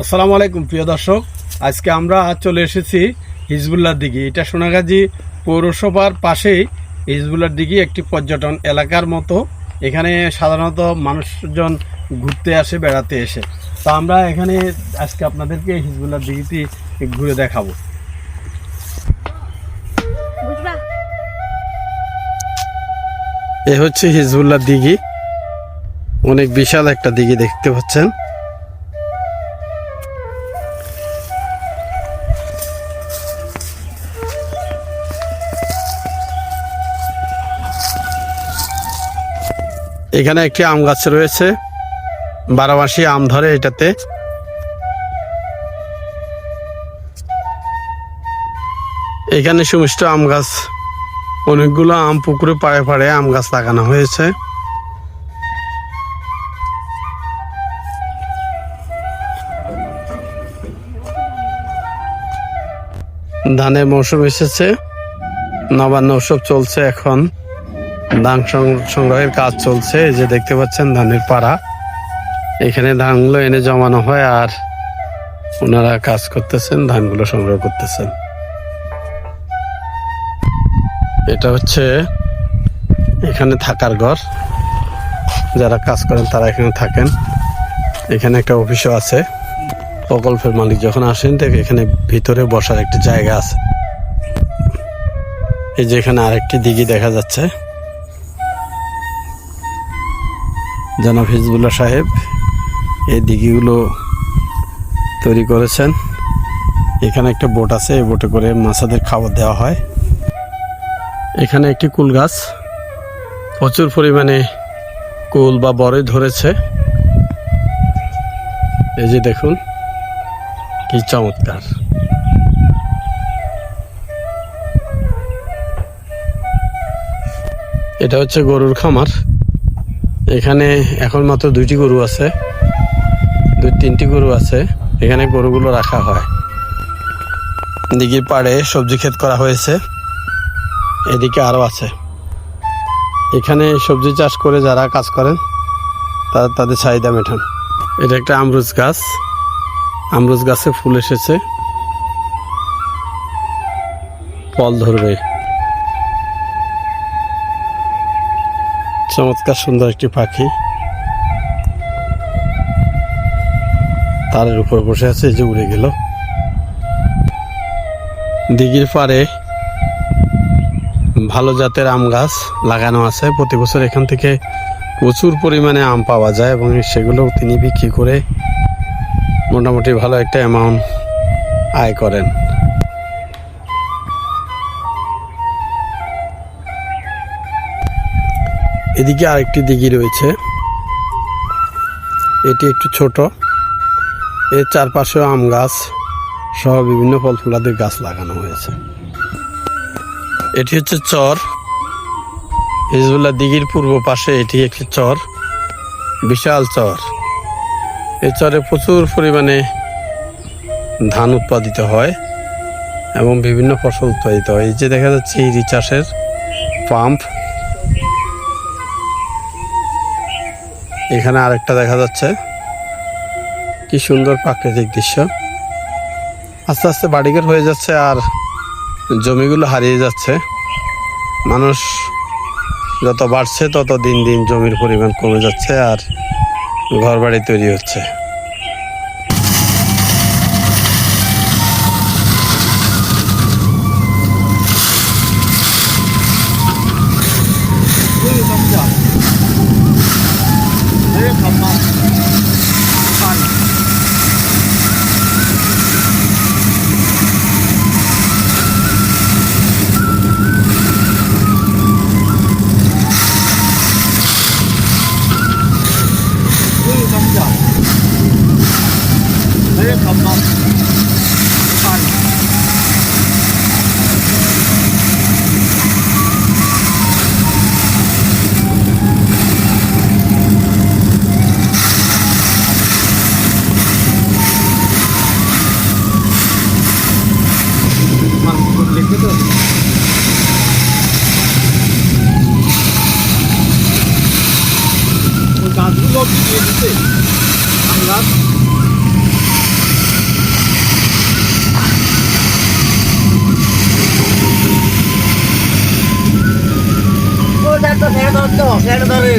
আসসালামু আলাইকুম প্রিয় দর্শক। আজকে আমরা চলে এসেছি হিজবুল্লার দিঘি। এটা সোনাগাজী পৌরসভার পাশেই হিজবুল্লার দিঘি একটি পর্যটন এলাকার মতো। এখানে সাধারণত মানুষজন ঘুরতে আসে বেড়াতে এসে। তো আমরা এখানে আজকে আপনাদেরকে হিজবুল্লার দিঘিটি ঘুরে দেখাবো। এ হচ্ছে হিজবুল্লার দিঘি। অনেক বিশাল একটা দিঘি দেখতে পাচ্ছেন। এখানে একটি আম গাছ রয়েছে। বারোমাসি আম ধরে এটাতে। এখানে সুমিষ্ট আম গাছ। অনেকগুলো আম পুকুরে পাড়ে পাড়ে আম গাছ লাগানো হয়েছে। ধানের মৌসুম এসেছে। নবান্ন উৎসব চলছে এখন। ধান সংগ্রহের কাজ চলছে, এই যে দেখতে পাচ্ছেন ধানের পাড়া। এখানে ধানগুলো এনে জমানো হয় আর ওনারা কাজ করতেছেন, ধানগুলো সংগ্রহ করতেছেন। এটা হচ্ছে এখানে থাকার ঘর। যারা কাজ করেন তারা এখানে থাকেন। এখানে একটা অফিসও আছে। প্রকল্পের মালিক যখন আসেন তো এখানে ভিতরে বসার একটা জায়গা আছে। এই যে এখানে আরেকটি দিঘি দেখা যাচ্ছে। জনাব হিজবুল্লাহ সাহেব এই দিঘিগুলো তৈরি করেছেন। এখানে একটা বোট আছে, এই বোটে করে মাছাদের খাবার দেওয়া হয়। এখানে একটি কুল গাছ। প্রচুর পরিমাণে কুল বা বরই ধরেছে। এই যে দেখুন, কি চমৎকার। এটা হচ্ছে গরুর খামার। এখানে এখন মাত্র দুইটি গরু আছে। দুই তিনটি গরু আছে। এখানে গরুগুলো রাখা হয়। দিঘির পাড়ে সবজি ক্ষেত করা হয়েছে। এদিকে আরও আছে। এখানে সবজি চাষ করে যারা কাজ করেন, তারা তাদের চাহিদা মেটান। এটা একটা আমরুজ গাছ। আমরুজ গাছে ফুল এসেছে। ফল ধরবে। চমৎকার সুন্দর একটি পাখি। তারের উপর বসে আছে যে উড়ে গেল। দিঘির পাড়ে ভালো জাতের আম গাছ লাগানো আছে। প্রতি বছর এখান থেকে প্রচুর পরিমাণে আম পাওয়া যায় এবং সেগুলো তিনি বিক্রি করে মোটামুটি ভালো একটা অ্যামাউন্ট আয় করেন। এদিকে আরেকটি দিঘি রয়েছে। এটি একটু ছোট। এর চারপাশেও আম গাছ সহ বিভিন্ন ফল ফুলাদের গাছ লাগানো হয়েছে। এটি হচ্ছে চর। হিজবুল্লাহ দিঘির পূর্ব পাশে এটি একটি চর, বিশাল চর। এই চরে প্রচুর পরিমাণে ধান উৎপাদিত হয় এবং বিভিন্ন ফসল উৎপাদিত হয়। এই যে দেখা যাচ্ছে, ইরি চাষের পাম্প। এখানে আরেকটা দেখা যাচ্ছে। কি সুন্দর প্রাকৃতিক দৃশ্য। আস্তে আস্তে বাড়িঘর হয়ে যাচ্ছে আর জমিগুলো হারিয়ে যাচ্ছে। মানুষ যত বাড়ছে তত দিন দিন জমির পরিমাণ কমে যাচ্ছে আর ঘর বাড়ি তৈরি হচ্ছে। গাছগুলো দিয়ে দিতে আমরা ধরতো খেয়ে ধরে